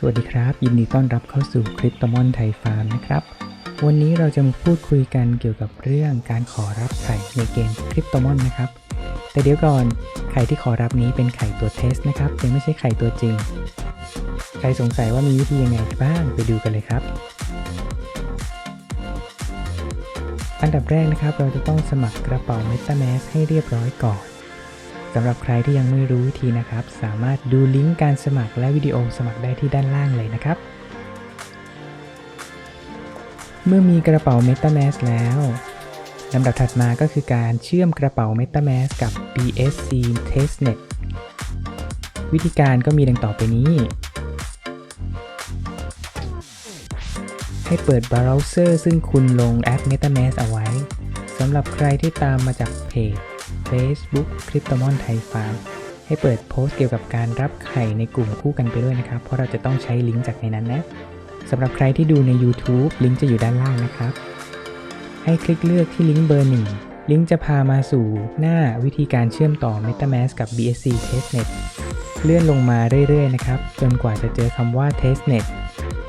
สวัสดีครับ ยินดีต้อนรับเข้าสู่คริปโตมอนไทยฟาร์มนะครับ วันนี้เราจะมาพูดคุยกันเกี่ยวกับเรื่องการขอรับไข่ในเกมคริปโตมอนนะครับ แต่เดี๋ยวก่อนไข่ที่ขอรับนี้เป็นไข่ตัวเทสนะครับยังไม่ใช่ไข่ตัวจริง ใครสงสัยว่ามีวิธียังไงบ้างไปดูกันเลยครับ อันดับแรกนะครับเราจะต้องสมัครกระเป๋า MetaMask ให้เรียบร้อยก่อน สำหรับใครที่ยังไม่รู้วิธีนะครับ สามารถดูลิงก์การสมัครและวิดีโอสมัครได้ที่ด้านล่างเลยนะครับ เมื่อมีกระเป๋า MetaMask แล้วลำดับถัดมาก็คือการเชื่อมกระเป๋า MetaMask กับ BSC Testnet วิธีการก็มีดังต่อไปนี้ ให้เปิดเบราว์เซอร์ซึ่งคุณลงแอป MetaMask เอาไว้สำหรับใครที่ตามมาจากเพจ Facebook คริปโตมอนไทยฟาร์มให้เปิดโพสต์เกี่ยวกับการรับไข่ในกลุ่มคู่กันไปด้วยนะครับ เพราะเราจะต้องใช้ลิงก์จากในนั้นนะสำหรับใครที่ดูใน YouTube ลิงก์จะอยู่ด้านล่างนะครับ ให้คลิกเลือกที่ลิงก์เบอร์1ลิงก์จะพามาสู่หน้าวิธีการเชื่อมต่อ MetaMask กับ BSC Testnet เลื่อนลงมาเรื่อยๆนะครับ จนกว่าจะเจอคำว่า Testnet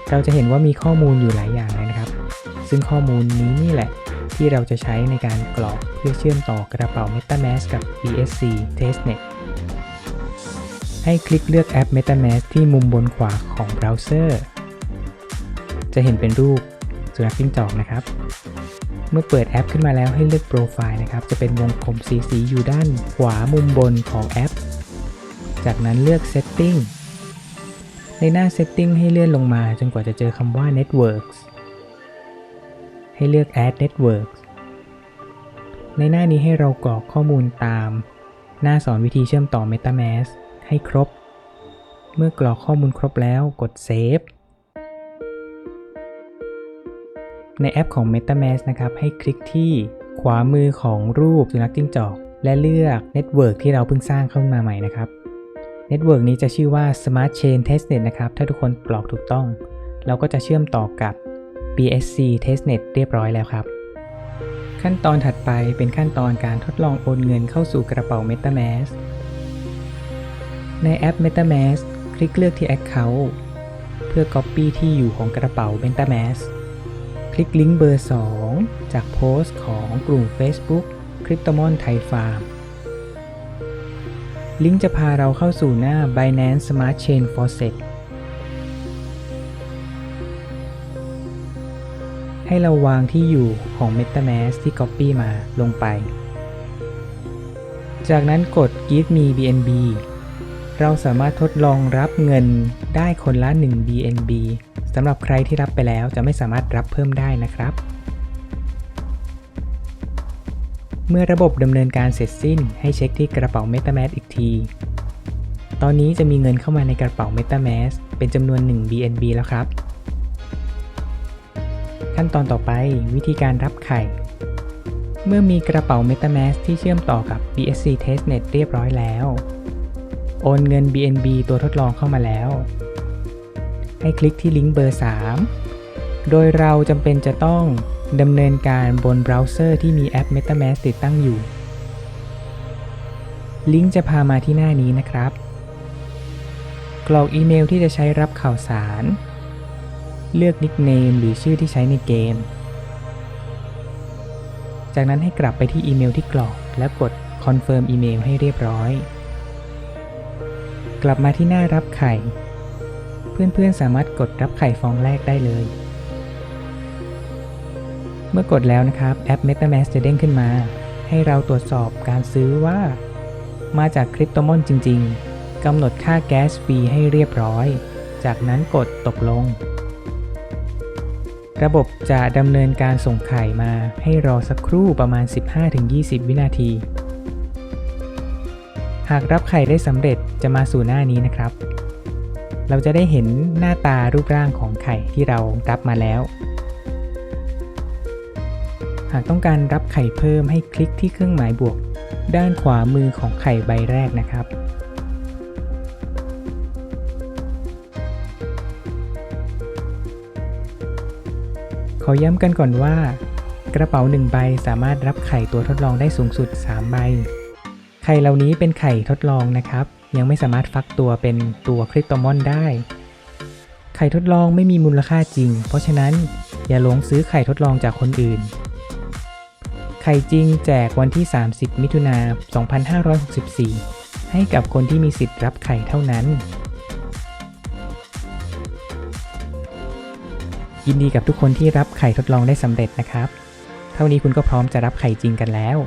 เราจะเห็นว่ามีข้อมูลอยู่หลายอย่างเลยนะครับ ซึ่งข้อมูลนี้นี่แหละ ที่เราจะใช้ในการกรอกเพื่อเชื่อมต่อกระเป๋า MetaMask กับ BSC Testnet ให้คลิกเลือกแอป MetaMask ที่มุมบนขวาของเบราว์เซอร์ จะเห็นเป็นรูปสุนัขจิ้งจอกนะครับ เมื่อเปิดแอปขึ้นมาแล้วให้เลือกโปรไฟล์นะครับ จะเป็นวงกลมสีสีอยู่ด้านขวามุมบนของแอป จากนั้นเลือก Setting ในหน้า Setting ให้เลื่อนลงมาจนกว่าจะเจอคำว่า Networks ให้เลือก Add Networks ในหน้านี้ให้เรากรอกข้อมูลตาม หน้าสอนวิธีเชื่อมต่อ MetaMask ให้ครบ เมื่อกรอกข้อมูลครบแล้วกด Save ในแอปของ MetaMask นะครับ ให้คลิกที่ขวามือของรูปสุนัขจิ้งจอก และเลือก Network ที่เราเพิ่งสร้างเข้ามาใหม่นะครับเน็ตเวิร์กนี้จะชื่อว่า Smart Chain Testnet นะครับ ถ้าทุกคนกรอกถูกต้อง เราก็จะเชื่อมต่อกับ BSC Testnet เรียบร้อยแล้วครับ ขั้นตอนถัดไปเป็นขั้นตอนการทดลองโอนเงินเข้าสู่กระเป๋า MetaMask ในแอป MetaMask คลิกเลือกที่ Account เพื่อ Copy ที่อยู่ของกระเป๋า MetaMask คลิกลิงก์เบอร์ 2 จากโพสต์ของกลุ่ม Facebook คริปโตมอนไทยฟาร์มลิงก์จะพาเราเข้าสู่หน้า Binance Smart Chain Faucet ให้เราวางที่อยู่ของ MetaMask ที่ Copy มาลงไป จากนั้นกด Give me BNB เราสามารถทดลองรับเงินได้คนละ 1 BNB สำหรับใครที่รับไปแล้วจะไม่สามารถรับเพิ่มได้นะครับ เมื่อระบบดำเนินการเสร็จสิ้นให้เช็คที่กระเป๋า MetaMask อีกที ตอนนี้จะมีเงินเข้ามาในกระเป๋า MetaMask เป็นจำนวน 1 BNB แล้วครับ ขั้นตอนต่อไปวิธีการรับไข่ เมื่อมีกระเป๋า MetaMask ที่เชื่อมต่อกับ BSC Testnet เรียบร้อยแล้ว โอนเงิน BNB ตัวทดลองเข้ามาแล้ว ให้คลิกที่ลิงก์เบอร์ 3 โดยเราจำเป็นจะต้องดำเนินการบนเบราว์เซอร์ที่มีแอป MetaMask ติดตั้งอยู่ ลิงก์จะพามาที่หน้านี้นะครับ กรอกอีเมลที่จะใช้รับข่าวสาร เลือกนิกเนมหรือชื่อที่ใช้ในเกม จากนั้นให้กลับไปที่อีเมลที่กรอก แล้วกด Confirm อีเมลให้เรียบร้อย กลับมาที่หน้ารับไข่ เพื่อนๆสามารถกดรับไข่ฟองแรกได้เลย เมื่อกดแล้วนะครับแอป MetaMask จะเด้งขึ้นมา ให้เราตรวจสอบการซื้อว่า มาจากคริปโตมอนจริง ๆกำหนดค่าแก๊สฟรีให้เรียบร้อย จากนั้นกดตกลง ระบบจะดำเนินการส่งไข่มาให้รอสักครู่ประมาณ 15-20 วินาที หากรับไข่ได้สำเร็จจะมาสู่หน้านี้นะครับ เราจะได้เห็นหน้าตารูปร่างของไข่ที่เรารับมาแล้ว หากต้องการรับไข่เพิ่มให้คลิกที่เครื่องหมายบวก ด้านขวามือของไข่ใบแรกนะครับ ขอย้ำกันก่อนว่า กระเป๋า 1 ใบสามารถรับไข่ตัวทดลองได้สูงสุด 3 ใบ ไข่เหล่านี้เป็นไข่ทดลองนะครับ ยังไม่สามารถฟักตัวเป็นตัวคริปโตมอนได้ ไข่ทดลองไม่มีมูลค่าจริง เพราะฉะนั้นอย่าหลงซื้อไข่ทดลองจากคนอื่น ไข่จริงแจกวันที่ 30 มิถุนา 2564 ให้กับคนที่มีสิทธิ์รับไข่เท่านั้น ยินดีกับทุกคนที่รับไข่ทดลองได้สำเร็จนะครับ เท่านี้คุณก็พร้อมจะรับไข่จริงกันแล้ว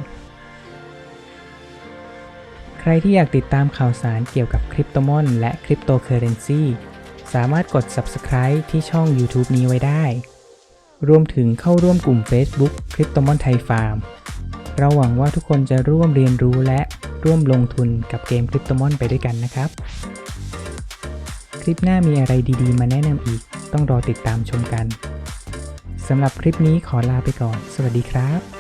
ใครที่อยากติดตามข่าวสารเกี่ยวกับคริปโตมอนและคริปโตเคอเรนซีสามารถกด subscribe ที่ช่อง YouTube นี้ไว้ได้ รวมถึงเข้าร่วมกลุ่ม Facebook คริปโตมอนไทยฟาร์มเราหวังว่าทุกคนจะร่วมเรียนรู้และร่วมลงทุนกับเกมคริปโตมอนไปด้วยกันนะครับ คลิปหน้ามีอะไรดีๆ มาแนะนำอีก ต้องรอติดตามชมกันสำหรับคลิปนี้ขอลาไปก่อน สวัสดีครับ